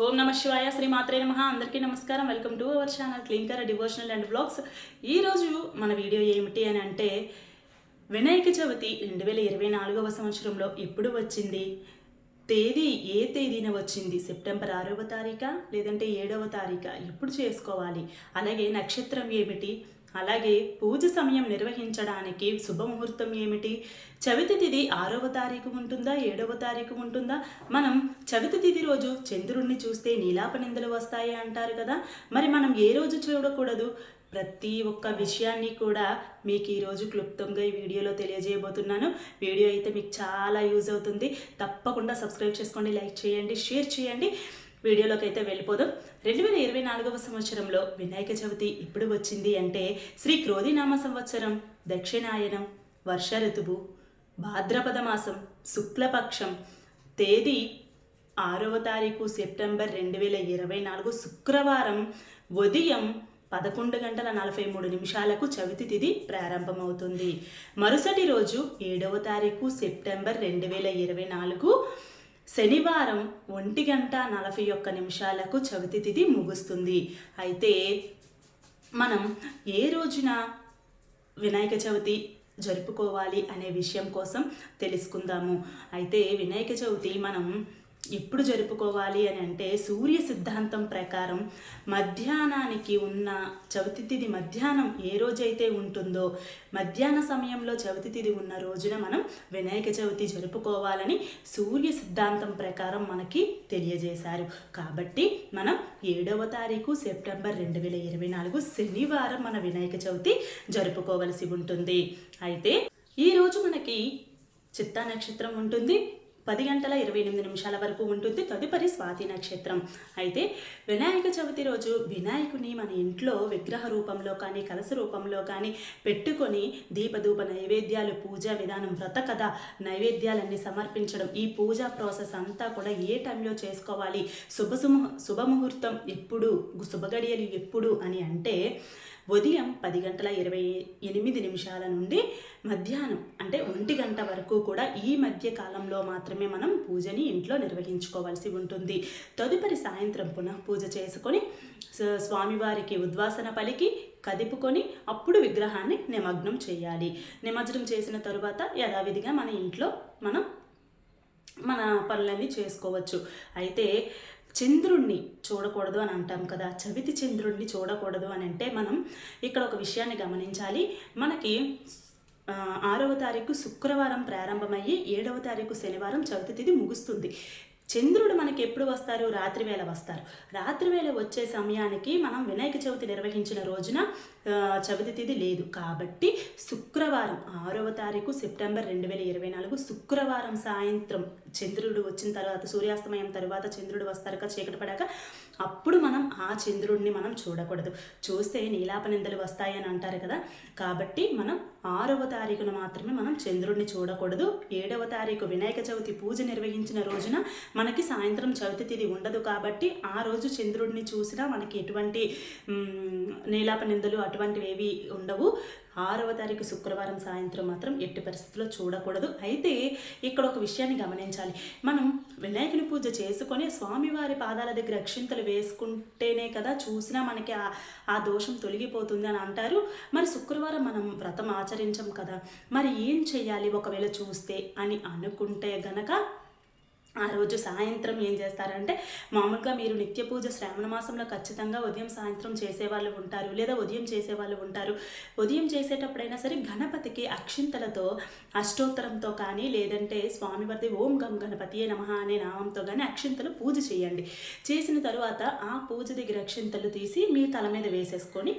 ఓం నమ శివాయ శ్రీ మాత్రే నమ. అందరికీ నమస్కారం. Welcome to our channel clinker devotional and blogs. ఈరోజు మన వీడియో ఏమిటి అని అంటే వినాయక చవితి రెండు వేల ఇరవై నాలుగవ సంవత్సరంలో ఎప్పుడు వచ్చింది? తేదీ ఏ తేదీన వచ్చింది? సెప్టెంబర్ ఆరవ తారీఖా? లేదంటే ఏడవ తారీఖా? ఎప్పుడు చేసుకోవాలి? అలాగే నక్షత్రం ఏమిటి? అలాగే పూజ సమయం నిర్వహించడానికి శుభముహూర్తం ఏమిటి? చవితి తిథి ఆరవ తారీఖు ఉంటుందా? ఏడవ తారీఖు ఉంటుందా? మనం చవితి తిథి రోజు చంద్రుణ్ణి చూస్తే నీలాప నిందలు వస్తాయి అంటారు కదా? మరి మనం ఏ రోజు చూడకూడదు? ప్రతి ఒక్క విషయాన్ని కూడా మీకు ఈరోజు క్లుప్తంగా ఈ వీడియోలో తెలియజేయబోతున్నాను. వీడియో అయితే మీకు చాలా యూజ్ అవుతుంది. తప్పకుండా సబ్స్క్రైబ్ చేసుకోండి లైక్ చేయండి షేర్ చేయండి. వీడియోలోకి అయితే వెళ్ళిపోదాం. రెండు వేల ఇరవై నాలుగవ సంవత్సరంలో వినాయక చవితి ఇప్పుడు వచ్చింది అంటే శ్రీ క్రోధినామ సంవత్సరం దక్షిణాయనం వర్ష ఋతువు భాద్రపద మాసం శుక్లపక్షం తేదీ ఆరవ తారీఖు సెప్టెంబర్ రెండు వేల ఇరవై నాలుగు శుక్రవారం ఉదయం పదకొండు గంటల నలభై మూడు నిమిషాలకు చవితి తిథి ప్రారంభమవుతుంది. మరుసటి రోజు ఏడవ తారీఖు సెప్టెంబర్ రెండు వేల ఇరవై నాలుగు శనివారం ఒంటి గంట నలభై ఒక్క నిమిషాలకు చవితి తిథి ముగుస్తుంది. అయితే మనం ఏ రోజున వినాయక చవితి జరుపుకోవాలి అనే విషయం కోసం తెలుసుకుందాము. అయితే వినాయక చవితి మనం ఎప్పుడు జరుపుకోవాలి అని అంటే సూర్య సిద్ధాంతం ప్రకారం మధ్యాహ్నానికి ఉన్న చవితి తిథి మధ్యాహ్నం ఏ రోజైతే ఉంటుందో మధ్యాహ్న సమయంలో చవితి తిథి ఉన్న రోజున మనం వినాయక చవితి జరుపుకోవాలని సూర్య సిద్ధాంతం ప్రకారం మనకి తెలియజేశారు. కాబట్టి మనం ఏడవ తారీఖు సెప్టెంబర్ రెండు వేల ఇరవై నాలుగు శనివారం మన వినాయక చవితి జరుపుకోవలసి ఉంటుంది. అయితే ఈరోజు మనకి చిత్తా నక్షత్రం ఉంటుంది. పది గంటల ఇరవై ఎనిమిది నిమిషాల వరకు ఉంటుంది తదుపరి స్వాతి నక్షత్రం. అయితే వినాయక చవితి రోజు వినాయకుని మన ఇంట్లో విగ్రహ రూపంలో కానీ కలస రూపంలో కానీ పెట్టుకొని దీపధూప నైవేద్యాలు పూజా విధానం వ్రత కథ నైవేద్యాలన్నీ సమర్పించడం ఈ పూజా ప్రాసెస్ అంతా కూడా ఏ టైంలో చేసుకోవాలి? శుభ శుభముహూర్తం ఎప్పుడు? శుభగడియలు ఎప్పుడు? అని అంటే ఉదయం పది గంటల ఇరవై ఎనిమిది నిమిషాల నుండి మధ్యాహ్నం అంటే ఒంటి గంట వరకు కూడా ఈ మధ్య కాలంలో మాత్రమే మనం పూజని ఇంట్లో నిర్వహించుకోవాల్సి ఉంటుంది. తదుపరి సాయంత్రం పునః పూజ చేసుకొని స్వామివారికి ఉద్వాసన పలికి కదిపుకొని అప్పుడు విగ్రహాన్ని నిమగ్నం చేయాలి. నిమజ్జనం చేసిన తరువాత యథావిధిగా మన ఇంట్లో మనం మన పనులన్నీ చేసుకోవచ్చు. అయితే చంద్రుణ్ణి చూడకూడదు అని అంటాం కదా. చవితి చంద్రుణ్ణి చూడకూడదు అని అంటే మనం ఇక్కడ ఒక విషయాన్ని గమనించాలి. మనకి ఆరవ తారీఖు శుక్రవారం ప్రారంభమయ్యి ఏడవ తారీఖు శనివారం చవితి తిథి ముగుస్తుంది. చంద్రుడు మనకి ఎప్పుడు వస్తారు? రాత్రి వేళ వస్తారు. రాత్రి వేళ వచ్చే సమయానికి మనం వినాయక చవితి నిర్వహించిన రోజున చవితితిథి లేదు. కాబట్టి శుక్రవారం ఆరవ తారీఖు సెప్టెంబర్ రెండు వేల ఇరవై నాలుగు శుక్రవారం సాయంత్రం చంద్రుడు వచ్చిన తర్వాత సూర్యాస్తమయం తర్వాత చంద్రుడు వస్తారు కదా చీకటి పడాక అప్పుడు మనం ఆ చంద్రుడిని మనం చూడకూడదు. చూస్తే నీలాప నిందలు వస్తాయని అంటారు కదా. కాబట్టి మనం ఆరవ తారీఖున మాత్రమే మనం చంద్రుడిని చూడకూడదు. ఏడవ తారీఖు వినాయక చవితి పూజ నిర్వహించిన రోజున మనకి సాయంత్రం చవితి తిథి ఉండదు కాబట్టి ఆ రోజు చంద్రుడిని చూసినా మనకి ఎటువంటి నీలాప నిందలు అటువంటివి ఏవి ఉండవు. ఆరవ తారీఖు శుక్రవారం సాయంత్రం మాత్రం ఎట్టి పరిస్థితుల్లో చూడకూడదు. అయితే ఇక్కడ ఒక విషయాన్ని గమనించాలి. మనం వినాయకుని పూజ చేసుకొని స్వామివారి పాదాల దగ్గర అక్షింతలు వేసుకుంటేనే కదా చూసినా మనకి ఆ ఆ దోషం తొలగిపోతుంది అని అంటారు. మరి శుక్రవారం మనం వ్రతం ఆచరించం కదా. మరి ఏం చేయాలి? ఒకవేళ చూస్తే అని అనుకుంటే గనక ఆ రోజు సాయంత్రం ఏం చేస్తారంటే మామూలుగా మీరు నిత్య పూజ శ్రావణ మాసంలో ఖచ్చితంగా ఉదయం సాయంత్రం చేసేవాళ్ళు ఉంటారు లేదా ఉదయం చేసేవాళ్ళు ఉంటారు. ఉదయం చేసేటప్పుడైనా సరే గణపతికి అక్షింతలతో అష్టోత్తరంతో కానీ లేదంటే స్వామివారి ఓం గం గణపతియే నమ అనే నామంతో కానీ అక్షింతలు పూజ చేయండి. చేసిన తరువాత ఆ పూజ దగ్గర అక్షింతలు తీసి మీ తల మీద వేసేసుకొని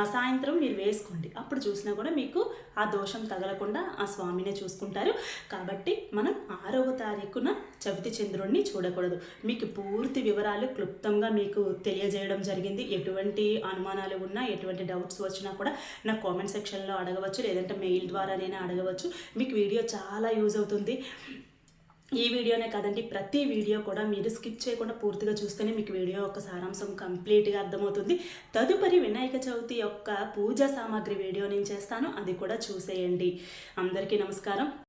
ఆ సాయంత్రం మీరు వేసుకోండి. అప్పుడు చూసినా కూడా మీకు ఆ దోషం తగలకుండా ఆ స్వామినే చూసుకుంటారు. కాబట్టి మనం ఆరవ తారీఖున చవితి చంద్రుణ్ణి చూడకూడదు. మీకు పూర్తి వివరాలు క్లుప్తంగా మీకు తెలియజేయడం జరిగింది. ఎటువంటి అనుమానాలు ఉన్నా ఎటువంటి డౌట్స్ వచ్చినా కూడా నా కామెంట్ సెక్షన్లో అడగవచ్చు లేదంటే మెయిల్ ద్వారానైనా అడగవచ్చు. మీకు వీడియో చాలా యూజ్ అవుతుంది. ఈ వీడియోనే కాదండి ప్రతి వీడియో కూడా మీరు స్కిప్ చేయకుండా పూర్తిగా చూస్తేనే మీకు వీడియో యొక్క సారాంశం కంప్లీట్గా అర్థమవుతుంది. తదుపరి వినాయక చవితి యొక్క పూజా సామాగ్రి వీడియో నేను చేస్తాను. అది కూడా చూసేయండి. అందరికీ నమస్కారం.